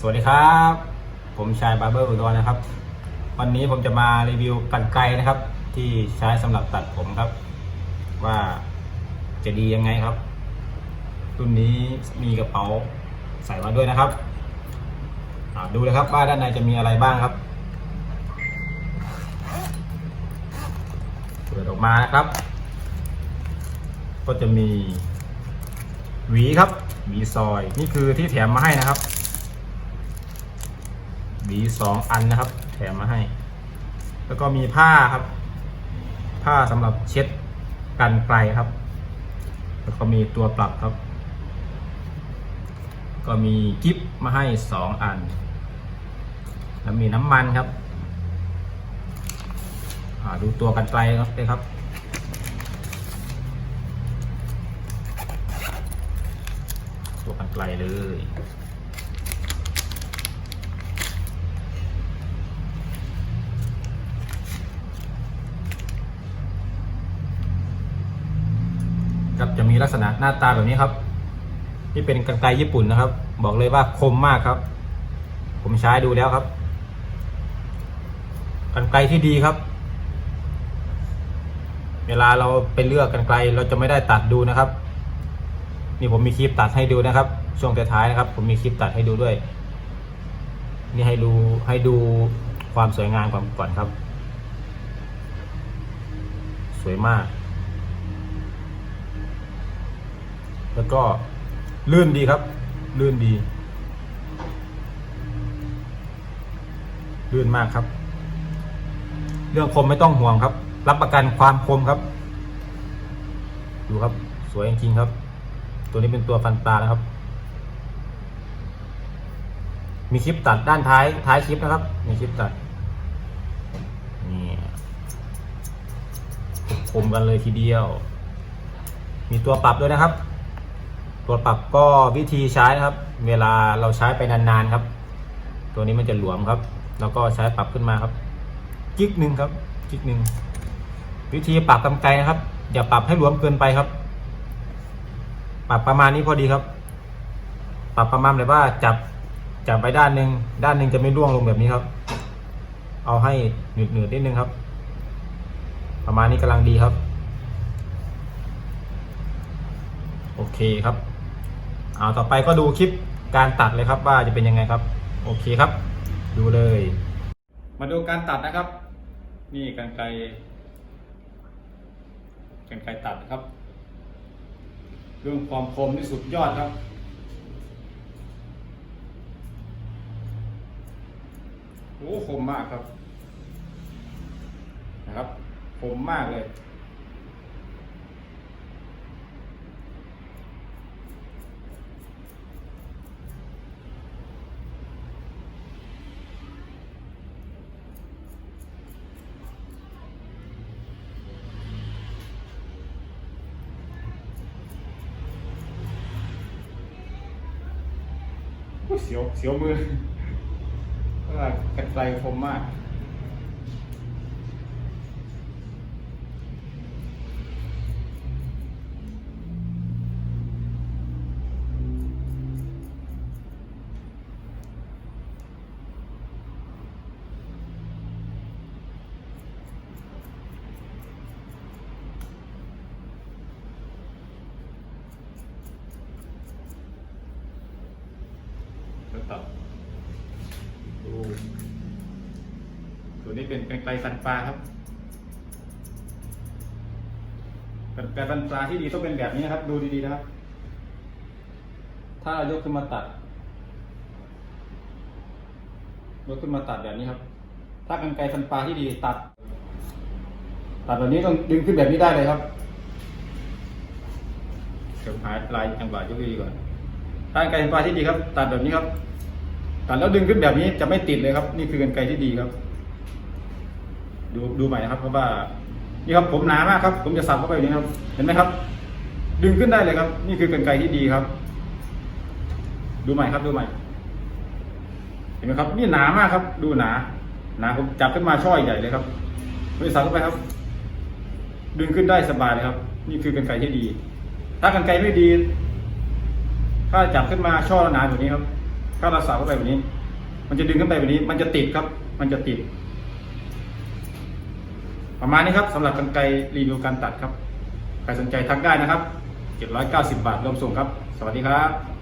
สวัสดีครับ ผมชายบาร์เบอร์อุดรนะครับ วันนี้ผมจะมารีวิวกันไกรนะครับ ที่ใช้สำหรับตัดผมครับ ว่าจะดียังไงครับรุ่นนี้มีกระเป๋าใส่มาด้วยนะครับดูเลยครับว่าด้านในจะมีอะไรบ้างครับเปิดออกมานะครับ ก็จะมีหวีครับหวีซอย นี่คือที่แถมมาให้นะครับ หวีสองอันนะครับ แถมมาให้ แล้วก็มีผ้าครับ ผ้าสำหรับเช็ดกันไกลครับ แล้วก็มีตัวปรับครับ ก็มีกิฟมาให้สองอัน แล้วมีน้ำมันครับดูตัวกันไกลครับเลยครับตัวกันไกลเลย ครับจะมีลักษณะหน้าตาแบบนี้ครับ ที่เป็นกรรไกรญี่ปุ่นนะครับ บอกเลยว่าคมมากครับ ผมใช้ดูแล้วครับกรรไกรที่ดีครับ เวลาเราไปเลือกกรรไกรเราจะไม่ได้ตัดดูนะครับ นี่ผมมีคลิปตัดให้ดูนะครับ ช่วงท้ายๆนะครับ ผมมีคลิปตัดให้ดูด้วย นี่ให้ดูให้ดูความสวยงามก่อนครับ สวยมาก แล้วก็ลื่นดีครับ ลื่นดี ลื่นมากครับ เรื่องคมไม่ต้องห่วงครับ รับประกันความคมครับ ดูครับ สวยจริงครับ ตัวนี้เป็นตัวฟันปลานะครับ มีคลิปตัดด้านท้ายท้ายคลิปนะครับ มีคลิปตัดนี่คมกันเลยทีเดียว มีตัวปรับด้วยนะครับ ตัวปรับก็วิธีใช้นะครับ เวลาเราใช้ไปนานๆครับ ตัวนี้มันจะหลวมครับ แล้วก็ใช้ปรับขึ้นมาครับกิ๊กหนึ่งครับกิ๊กหนึ่งวิธีปรับกำไกนะครับ อย่าปรับให้หลวมเกินไปครับ ปรับประมาณนี้พอดีครับ ปรับประมาณแบบว่าจับจับไปด้านหนึ่งด้านหนึ่งจะไม่ร่วงลงแบบนี้ครับ เอาให้หนืดหนืดนิดนึงครับ ประมาณนี้กำลังดีครับ โอเคครับ เอาต่อไปก็ดูคลิปการตัดเลยครับว่าจะเป็นยังไงครับ โอเคครับ ดูเลย มาดูการตัดนะครับ นี่กันไกรกันไกรตัดนะครับ เรื่องความคมที่สุดยอดครับโอ้คมมากครับ นะครับคมมากเลย เสียวเสียวมือเพราะว่ากันไกลคมมาก ตัดดูตัวนี้เป็นเป็นไกลฟันปลาครับเป็นไกลฟันปลาที่ดีต้องเป็นแบบนี้นะครับ ดูดีๆนะครับ ถ้ายกขึ้นมาตัดยกขึ้นมาตัดแบบนี้ครับ ถ้ากันไกลฟันปลาที่ดีตัด ตัดแบบนี้ต้องดึงขึ้นแบบนี้ได้เลยครับเดี๋ยวหาลายจังหวะยกดีก่อนถ้ากันไกลฟันปลาที่ดีครับ ตัดแบบนี้ครับ ตัดแล้วดึงขึ้นแบบนี้จะไม่ติดเลยครับ นี่คือกันไกรที่ดีครับ ดูดูใหม่นะครับ เพราะว่านี่ครับผมหนามากครับ ผมจะสับเข้าไปอย่างนี้ครับ เห็นไหมครับ ดึงขึ้นได้เลยครับ นี่คือกันไกรที่ดีครับ ดูใหม่ครับดูใหม่ เห็นไหมครับ นี่หนามากครับ ดูหนา หนาผมจับขึ้นมาช่อยใหญ่เลยครับผมจะสับเข้าไปครับ ดึงขึ้นได้สบายเลยครับ นี่คือกันไกรที่ดี ถ้ากันไกรไม่ดี ถ้าจับขึ้นมาช่อหนาแบบนี้ครับ ถ้าเราสาวเข้าไปแบบนี้ มันจะดึงขึ้นไปแบบนี้ มันจะติดครับ มันจะติด ประมาณนี้ครับสำหรับกันไกรรีวิวการตัดครับ ใครสนใจทักได้นะครับ 790 บาทรวมส่งครับ สวัสดีครับ